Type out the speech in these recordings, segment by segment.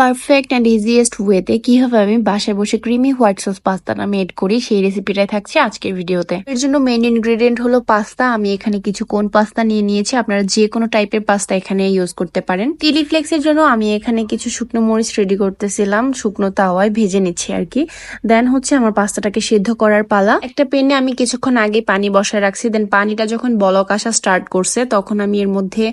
Perfect and easiest ওয়েতে কীভাবে আমি বাসায় বসে ক্রিমি হোয়াইট সস পাস্তাটা মেড করি, সেই রেসিপিটাই থাকছে আজকের ভিডিওতে এর জন্য মেইন ইনগ্রেডিয়েন্ট হলো পাস্তা। আমি এখানে কিছু কোন পাস্তা নিয়ে নিয়েছি। আপনারা যে কোনো টাইপের পাস্তা এখানে ইউজ করতে পারেন। চিলি ফ্লেক্সের জন্য আমি এখানে কিছু শুকনো মরিচ রেডি করতেছিলাম। শুকনো তাওয়ায় ভেজে নিচ্ছি আর কি দেন হচ্ছে আমার পাস্তাটাকে সিদ্ধ করার পালা। একটা পেনে আমি কিছুক্ষণ আগে পানি বসায় রাখছি। দেন পানিটা যখন বলক আসা স্টার্ট করছে, তখন আমি এর মধ্যে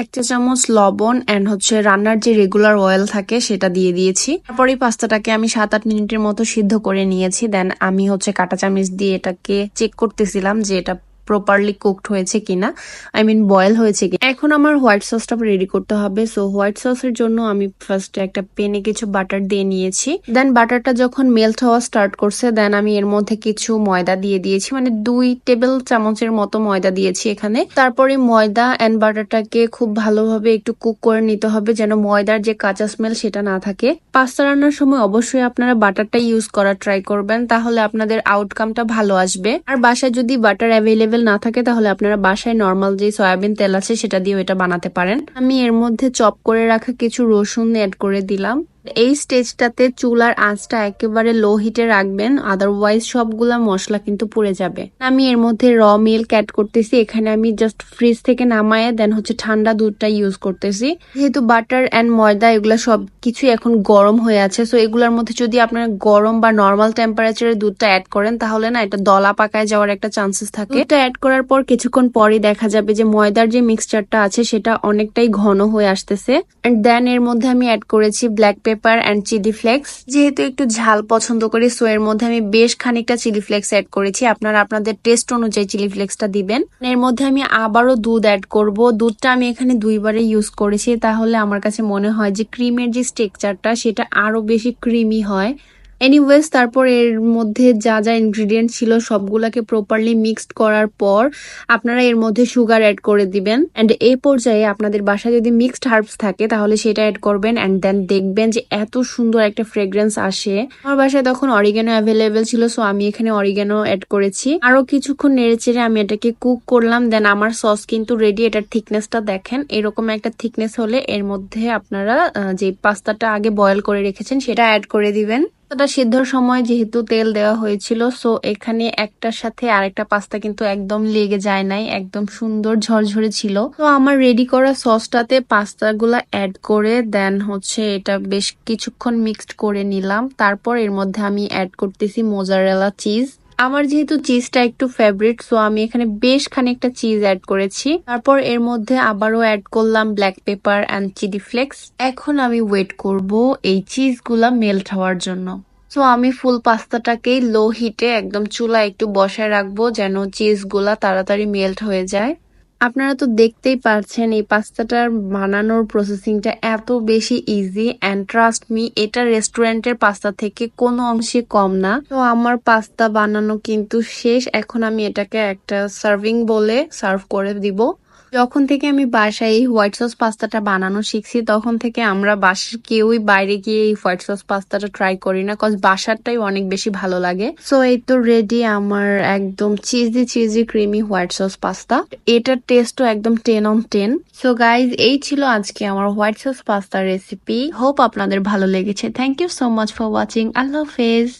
এক চামচ লবণ অ্যান্ড হচ্ছে রান্নার যে রেগুলার অয়েল থাকে সেটা দিয়ে দিয়েছি। তারপরে পাস্তাটাকে আমি সাত আট মিনিটের মতো সিদ্ধ করে নিয়েছি। দেন আমি হচ্ছে কাটা চামচ দিয়ে এটাকে চেক করতেছিলাম যে এটা প্রপারলি কুকড হয়েছে কিনা আই মিন বয়েল হয়েছে কিনা। এখন আমার হোয়াইট সসটা রেডি করতে হবে। সো হোয়াইট সসের জন্য আমি ফার্স্টে একটা পেনে কিছু বাটার দিয়ে নিয়েছি। দেন বাটারটা যখন মেল্ট হওয়া স্টার্ট করছে দেন আমি এর মধ্যে কিছু ময়দা দিয়ে দিয়েছি। মানে দুই টেবিল চামচের মতো ময়দা দিয়েছি এখানে। তারপরে ময়দা অ্যান্ড বাটারটাকে খুব ভালোভাবে একটু কুক করে নিতে হবে, যেন ময়দার যে কাঁচা স্মেল সেটা না থাকে। পাস্তা রান্নার সময় অবশ্যই আপনারা বাটারটা ইউজ করার ট্রাই করবেন, তাহলে আপনাদের আউটকামটা ভালো আসবে। আর বাসায় যদি বাটার অ্যাভেলেবেল না থাকে, তাহলে আপনারা বাসায় নর্মাল যে সয়াবিন তেল আছে সেটা দিয়ে এটা বানাতে পারেন। আমি এর মধ্যে চপ করে রাখা কিছু রসুন অ্যাড করে দিলাম। এই স্টেজটাতে চুলার আঁচটা একেবারে লো হিটে রাখবেন আদারওয়াইজ সবগুলা মশলা কিন্তু পুড়ে যাবে। আমি এর মধ্যে র মিল্ক অ্যাড করতেছি, এখানে আমি জাস্ট ফ্রিজ থেকে নামায় দেন হচ্ছে ঠান্ডা দুধটা ইউজ করতেছি। যেহেতু বাটার অ্যান্ড ময়দা, এগুলা সব কিছুই এখন গরম হয়ে আছে সো এগুলোর মধ্যে যদি আপনারা গরম বা নর্মাল টেম্পারেচারে দুধটা অ্যাড করেন, তাহলে না এটা দলা পাকায় যাওয়ার একটা চান্সেস থাকে। এটা অ্যাড করার পর কিছুক্ষণ পরে দেখা যাবে যে ময়দার যে মিক্সচারটা আছে, সেটা অনেকটাই ঘন হয়ে আসতেছে। এন্ড দেন এর মধ্যে আমি অ্যাড করেছি black pepper and chili flakes যেহেতু একটু ঝাল পছন্দ করি সো এর মধ্যে আমি বেশ খানিকটা চিলি ফ্লেক্স অ্যাড করেছি। আপনারা আপনাদের টেস্ট অনুযায়ী চিলি ফ্লেক্সটা দিবেন। এর মধ্যে আমি আবারও দুধ অ্যাড করব। দুধটা আমি এখানে দুইবারে ইউজ করেছি। তাহলে আমার কাছে মনে হয় যে ক্রিমের যে স্ট্রেকচারটা সেটা আরও বেশি ক্রিমি হয়। এনিওয়েজ তারপর এর মধ্যে যা যা ইনগ্রিডিয়েন্ট ছিল সবগুলাকে প্রপারলি মিক্সড করার পর আপনারা এর মধ্যে সুগার অ্যাড করে দিবেন। অ্যান্ড এই পর্যায়ে আপনাদের বাসায় যদি মিক্সড হার্বস থাকে, তাহলে সেটা অ্যাড করবেন অ্যান্ড দেন দেখবেন যে এত সুন্দর একটা ফ্রেগ্রেন্স আসে। আমার বাসায় তখন অরিগানো অ্যাভেলেবেল ছিল সো আমি এখানে অরিগানো অ্যাড করেছি। আরও কিছুক্ষণ নেড়ে চেড়ে আমি এটাকে কুক করলাম দেন আমার সস কিন্তু রেডি এটার থিকনেসটা দেখেন। এরকম একটা থিকনেস হলে এর মধ্যে আপনারা যে পাস্তাটা আগে বয়েল করে রেখেছেন, সেটা অ্যাড করে দিবেন। পাস্তাটা সিদ্ধর সময় যেহেতু তেল দেওয়া হয়েছিল সো এখানে একটার সাথে আরেকটা পাস্তা কিন্তু একদম লেগে যায় নাই, একদম সুন্দর ঝরঝরে ছিল। তো আমার রেডি করা সসটাতে পাস্তাগুলো অ্যাড করে দেন হচ্ছে এটা বেশ কিছুক্ষণ মিক্সড করে নিলাম। তারপর এর মধ্যে আমি অ্যাড করতেছি মোজারেলা চিজ আমার যেহেতু চিজটা একটু ফেভারিট সো আমি এখানে বেশ খানিকটা চিজ অ্যাড করেছি। তারপর এর মধ্যে আবারও অ্যাড করলাম black pepper and chili flakes এখন আমি ওয়েট করব এই চিজগুলা মেল্ট হওয়ার জন্য। সো আমি ফুল পাস্তাটাকেই লো হিটে একদম চুলা একটু বসায় রাখব যেন চিজগুলা তাড়াতাড়ি মেল্ট হয়ে যায়। আপনারা তো দেখতেই পারছেন, এই পাস্তাটার বানানোর প্রসেসিংটা এত বেশি ইজি অ্যান্ড ট্রাস্ট মি এটা রেস্টুরেন্টের পাস্তা থেকে কোনো অংশে কম না। তো আমার পাস্তা বানানো কিন্তু শেষ, এখন আমি এটাকে একটা সার্ভিং বলে সার্ভ করে দিব। যখন থেকে আমি বাসায় এই হোয়াইট সস পাস্তাটা বানানো শিখছি, তখন থেকে আমরা বাসার কেউই বাইরে গিয়ে এই হোয়াইট সস পাস্তাটা ট্রাই করি না কজ বাসারটাই অনেক বেশি ভালো লাগে। সো এই তো রেডি আমার একদম cheesy cheesy creamy white sauce pasta. এটার টেস্টও একদম ten on ten so guys এই ছিল আজকে আমার হোয়াইট সস পাস্তার রেসিপি হোপ আপনাদের ভালো লেগেছে। Thank you so much for watching আল্লাহ হাফেজ।